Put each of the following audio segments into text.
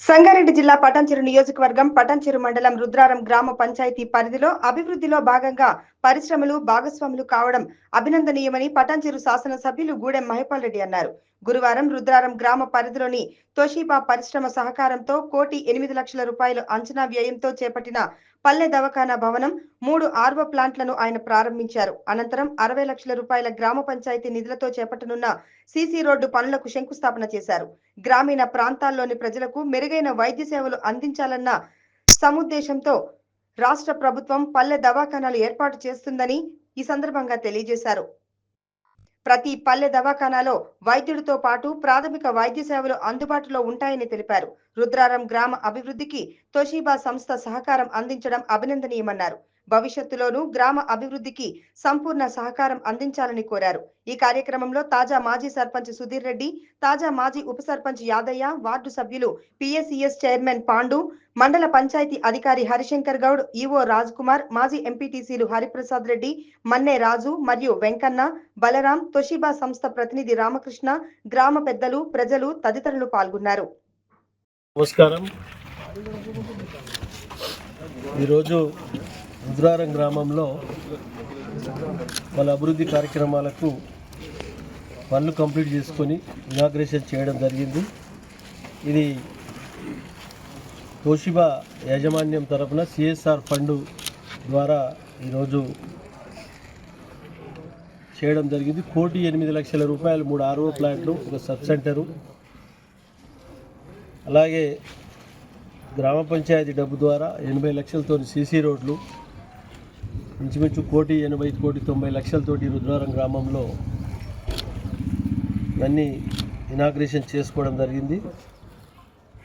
సంగారెడ్డి జిల్లా పటాన్చెరు నియోజకవర్గం పటాన్చెరు మండలం రుద్రారం గ్రామ పంచాయతీ పరిధిలో అభివృద్ధిలో భాగంగా పరిశ్రమలు భాగస్వాములు కావడం అభినందనీయమని పటాంచెరు శాసనసభ్యులు గూడెం మహిపాల్ రెడ్డి అన్నారు. గురువారం రుద్రారం గ్రామ పరిధిలోని తోషిబా పరిశ్రమ సహకారంతో కోటి ఎనిమిది లక్షల రూపాయలు అంచనా వ్యయంతో చేపట్టిన పల్లె దవాఖానా భవనం మూడు ఆర్వో ప్లాంట్లను ఆయన ప్రారంభించారు. అనంతరం అరవై లక్షల రూపాయల గ్రామ పంచాయతీ నిధులతో చేపట్టనున్న సీసీ రోడ్డు పనులకు శంకుస్థాపన చేశారు. గ్రామీణ ప్రాంతాల్లోని ప్రజలకు మెరుగైన వైద్య సేవలు అందించాలన్న సముద్దేశంతో రాష్ట్ర ప్రభుత్వం పల్లె దవాఖానాలు ఏర్పాటు చేస్తుందని ఈ సందర్భంగా తెలియజేశారు. ప్రతి పల్లె దవాఖానాలో వైద్యుడితో పాటు ప్రాథమిక వైద్య సేవలు అందుబాటులో ఉంటాయని తెలిపారు. రుద్రారం గ్రామ అభివృద్ధికి తోషీబా సంస్థ సహకారం అందించడం అభినందనీయమన్నారు. భవిష్యత్తులోనూ గ్రామ అభివృద్ధికి సంపూర్ణ సహకారం అందించాలని కోరారు. ఈ కార్యక్రమంలో తాజా మాజీ సర్పంచ్ సుధీర్ రెడ్డి తాజా మాజీ ఉప సర్పంచ్ యాదయ్య వార్డు సభ్యులు పిఎస్సిఎస్ చైర్మన్ పాండు మండల పంచాయతీ అధికారి హరిశంకర్ గౌడ్ ఈవో రాజ్ కుమార్ మాజీ ఎంపీటీసీలు హరిప్రసాద్ రెడ్డి మన్నే రాజు మరియు వెంకన్న బలరాం తొషిబా సంస్థ ప్రతినిధి రామకృష్ణ గ్రామ పెద్దలు ప్రజలు తదితరులు పాల్గొన్నారు. నమస్కారం. ఈరోజు రుద్రారం గ్రామంలో వాళ్ళ అభివృద్ధి కార్యక్రమాలకు పనులు కంప్లీట్ చేసుకొని ఇనాగ్రేషన్ చేయడం జరిగింది. ఇది తోషిబా యాజమాన్యం తరపున సిఎస్ఆర్ ఫండ్ ద్వారా ఈరోజు చేయడం జరిగింది. కోటి ఎనిమిది లక్షల రూపాయలు మూడు ఆర్ఓ ప్లాంట్లు ఒక సబ్ సెంటరు అలాగే గ్రామ పంచాయతీ డబ్బు ద్వారా ఎనభై లక్షలతో సీసీ రోడ్లు ఇంచుమించు కోటి ఎనభై కోటి తొంభై లక్షలతోటి రుద్రారం గ్రామంలో ఇవన్నీ ఇనాగ్రేషన్ చేసుకోవడం జరిగింది.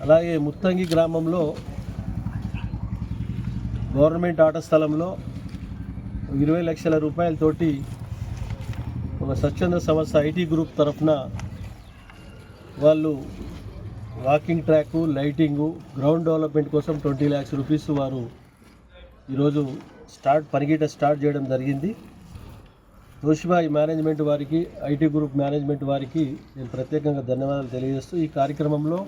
అలాగే ముత్తంగి గ్రామంలో గవర్నమెంట్ ఆట స్థలంలో ఇరవై లక్షల రూపాయలతోటి ఒక స్వచ్ఛంద సంస్థ ఐటీ గ్రూప్ తరఫున వాళ్ళు walking track lighting ground development కోసం ట్వంటీ ల్యాక్స్ రూపీస్ వారు ఈరోజు స్టార్ట్ పరిగెట స్టార్ట్ చేయడం జరిగింది. తోషిబా ఈ మేనేజ్మెంట్ వారికి ఐటీ గ్రూప్ మేనేజ్మెంట్ వారికి నేను ప్రత్యేకంగా ధన్యవాదాలు తెలియజేస్తూ ఈ కార్యక్రమంలో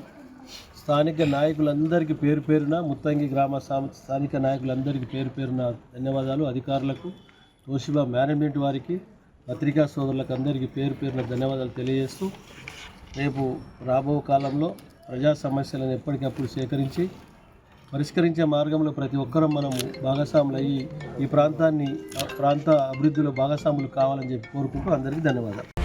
స్థానిక నాయకులందరికీ పేరు పేరున ముత్తంగి గ్రామ స్థానిక నాయకులందరికీ పేరు పేరున ధన్యవాదాలు. అధికారులకు తోషిబా మేనేజ్మెంట్ వారికి పత్రికా సోదరులకు అందరికీ పేరు పేరున ధన్యవాదాలు తెలియజేస్తూ రేపు రాబో కాలంలో ప్రజా సమస్యలను ఎప్పటికప్పుడు సేకరించి పరిష్కరించే మార్గంలో ప్రతి ఒక్కరూ మనము భాగస్వాములు అయ్యి ఈ ప్రాంతాన్ని ఆ ప్రాంత అభివృద్ధిలో భాగస్వాములు కావాలని చెప్పి కోరుకుంటూ అందరికీ ధన్యవాదాలు.